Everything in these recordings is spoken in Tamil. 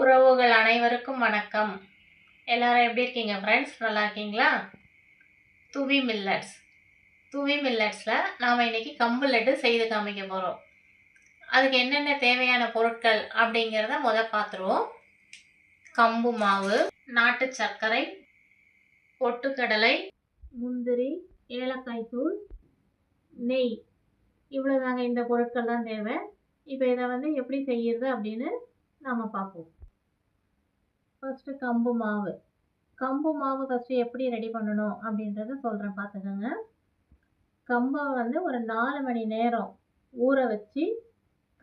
உறவுகள் அனைவருக்கும் வணக்கம். எல்லாரும் எப்படி இருக்கீங்க ஃப்ரெண்ட்ஸ் நல்லா இருக்கீங்களா? துவி மில்லட்ஸ். துவி மில்லட்ஸில் நாம் இன்னைக்கு கம்பு லட்டு செய்து காமிக்க போகிறோம் அதுக்கு என்னென்ன தேவையான பொருட்கள் அப்படிங்கிறத முத பார்த்துருவோம். கம்பு மாவு நாட்டு சர்க்கரை பொட்டுக்கடலை முந்திரி ஏலக்காய் தூள் நெய். இவ்வளோதாங்க இந்த பொருட்கள் தான் தேவை. இப்போ இதை வந்து எப்படி செய்யறது அப்படின்னு நாம் பார்ப்போம். ஃபஸ்ட்டு கம்பு மாவு. கம்பு மாவு ஃபஸ்ட்டு எப்படி ரெடி பண்ணணும் அப்படின்றத சொல்கிறேன் பார்த்துக்கோங்க. கம்பை வந்து ஒரு நாலு மணி நேரம் ஊற வச்சு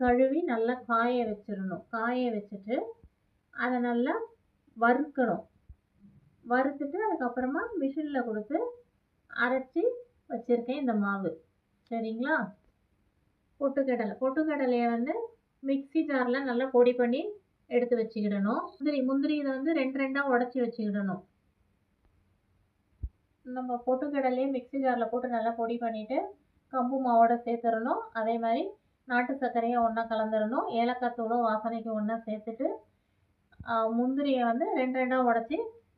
கழுவி நல்லா காய வச்சிடணும். காய வச்சுட்டு அதை நல்லா வறுக்கணும். வறுத்துட்டு அதுக்கப்புறமா மிஷினில் கொடுத்து அரைச்சி வச்சுருக்கேன் இந்த மாவு. சரிங்களா? பொட்டுக்கடலை. பொட்டுக்கடலையை வந்து மிக்ஸி ஜாரில் நல்லா பொடி பண்ணி எடுத்து வச்சுக்கிடணும். முந்திரி முந்திரி இதை வந்து ரெண்டு ரெண்டாக உடச்சி வச்சுக்கிடணும். நம்ம பொட்டுக்கடலையே மிக்ஸி ஜாரில் போட்டு நல்லா பொடி பண்ணிவிட்டு கம்பு மாவோட சேர்த்துடணும். அதே மாதிரி நாட்டு சர்க்கரையை ஒன்றா கலந்துடணும். ஏலக்காய் தூளும் வாசனைக்கு ஒன்றா சேர்த்துட்டு முந்திரியை வந்து ரெண்டு ரெண்டாக உடச்சி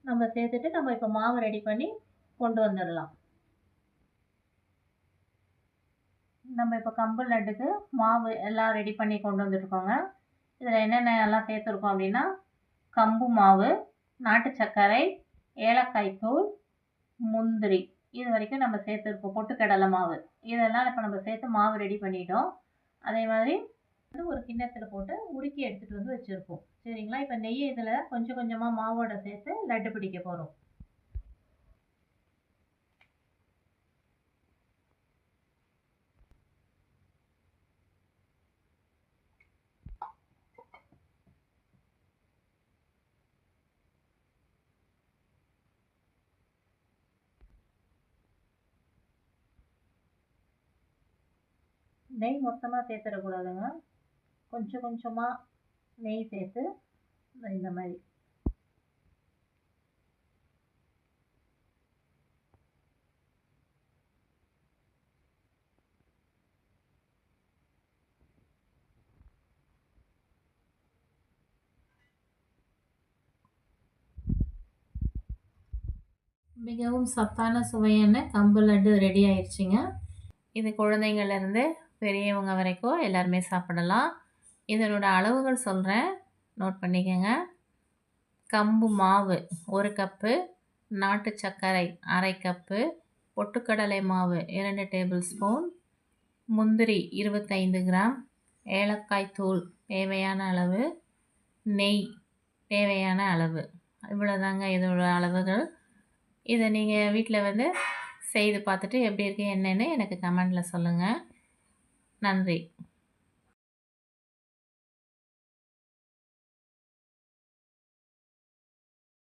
நம்ம சேர்த்துட்டு நம்ம இப்போ மாவு ரெடி பண்ணி கொண்டு வந்துடலாம். நம்ம இப்போ கம்பு லட்டுக்கு மாவு எல்லாம் ரெடி பண்ணி கொண்டு வந்துருக்கோங்க இதில் என்னென்ன எல்லாம் சேர்த்துருக்கோம் அப்படின்னா கம்பு மாவு நாட்டு சர்க்கரை ஏலக்காய் தூள் முந்திரி. இது வரைக்கும் நம்ம சேர்த்துருக்கோம் பொட்டுக்கடலை மாவு. இதெல்லாம் இப்போ நம்ம சேர்த்து மாவு ரெடி பண்ணிட்டோம். அதே மாதிரி வந்து ஒரு கிண்ணத்தில் போட்டு உருக்கி எடுத்துகிட்டு வந்து வச்சுருக்கோம் சரிங்களா? இப்போ நெய் இதில் கொஞ்சம் கொஞ்சமாக மாவோட சேர்த்து லட்டு பிடிக்க போகிறோம் நெய் மொத்தமாக சேர்த்துடக்கூடாதுங்க கொஞ்சம் கொஞ்சமாக நெய் சேர்த்து இந்த மாதிரி. மிகவும் சத்தான சுவையான கம்பு லட்டு ரெடி ஆயிடுச்சுங்க. இது குழந்தைங்கள்லேருந்து பெரியவங்க வரைக்கும் எல்லாருமே சாப்பிடலாம். இதனோட அளவுகள் சொல்கிறேன் நோட் பண்ணிக்கோங்க. கம்பு மாவு ஒரு கப்பு நாட்டு சர்க்கரை அரை கப்பு பொட்டுக்கடலை மாவு இரண்டு டேபிள் ஸ்பூன் முந்திரி இருபத்தைந்து கிராம் ஏலக்காய் தூள் தேவையான அளவு நெய் தேவையான அளவு. இவ்வளோதாங்க இதோட அளவுகள். இதை நீங்கள் வீட்டில் வந்து செய்து பார்த்துட்டு எப்படி இருக்குது என்னென்னு எனக்கு கமெண்டில் சொல்லுங்கள் நன்றி.